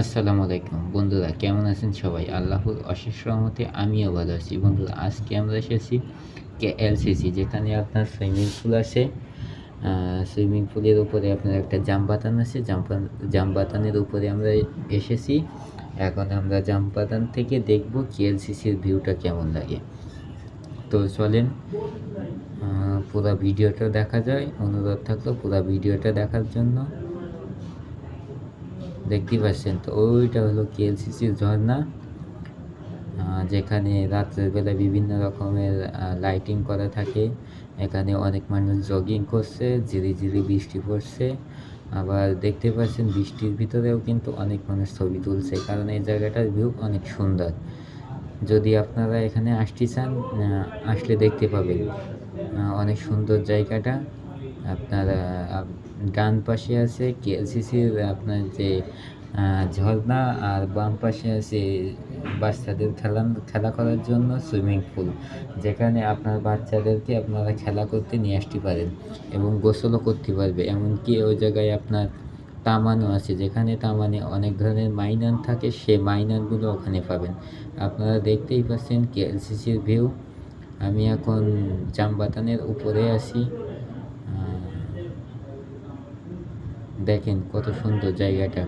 আসসালামু আলাইকুম। বন্ধুরা, কেমন আছেন সবাই? আল্লাহর অশেষ রহমতে আমিও ভালো আছি। বন্ধুরা, আজকে আমরা এসেছি কে এলসিসি যেখানে আপনার সুইমিং পুল আছে। সুইমিং পুলের উপরে আপনার একটা জাম বাতান আছে। জাম বাতানের উপরে আমরা এসেছি। এখন আমরা জাম বাতান থেকে দেখব কেএলসিসির ভিউটা কেমন লাগে। তো চলেন পুরো ভিডিওটা দেখা যায়। অনুরোধ থাকল পুরো ভিডিওটা দেখার জন্য। দেখতেই পাচ্ছেন। তো ওইটা হলো কেএলসিসির ঝর্ণা। যেখানে রাত্রের বেলা বিভিন্ন রকমের লাইটিং করা থাকে। এখানে অনেক মানুষ জগিং করছে, ঝিরি ঝিরি বৃষ্টি পড়ছে। আবার দেখতে পাচ্ছেন বৃষ্টির ভিতরেও কিন্তু অনেক মানুষ ছবি তুলছে, কারণ এই জায়গাটার ভিউ অনেক সুন্দর। যদি আপনারা এখানে আসতে চান আসলে দেখতে পাবেন। অনেক সুন্দর জায়গাটা। আপনার ডান পাশে আছে কেএলসিসির আপনার যে ঝর্ণা আর বাম পাশে আছে বাচ্চাদের খেলা খেলা করার জন্য সুইমিং পুল, যেখানে আপনার বাচ্চাদেরকে আপনারা খেলা করতে নিয়ে আসতে পারেন এবং গোসলও করতে পারবে। এমনকি ওই জায়গায় আপনার তামানও আছে, যেখানে তামানে অনেক ধরনের মাইনান থাকে সে মাইনানগুলো ওখানে পাবেন। আপনারা দেখতেই পাচ্ছেন কেএলসিসির ভিউ। আমি এখন জামবাতানের উপরে আছি। দেখেন কত সুন্দর জায়গাটা।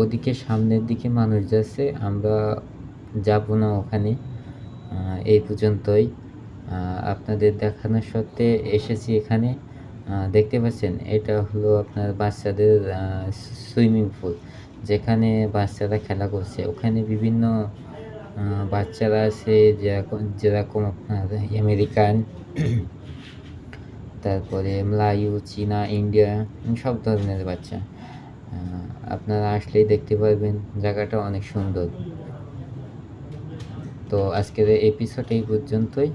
ওদিকে সামনের দিকে মানুষ যাচ্ছে, আমরা যাব না ওখানে। এই পর্যন্তই। আপনাদের দেখানোর সত্ত্বে এসেছি এখানে। দেখতে পাচ্ছেন, এটা হলো আপনার বাচ্চাদের সুইমিং পুল, যেখানে বাচ্চারা খেলা করছে। ওখানে বিভিন্ন বাচ্চারা আছে, যেরকম যেরকম আপনার আমেরিকান। তারপরে মলায়ু চীনা ইন্ডিয়া সব ধরনের বাচ্চা। আপনারা আসলেই দেখতে পারবেন জায়গাটা অনেক সুন্দর। তো আজকের এপিসোড এই পর্যন্তই।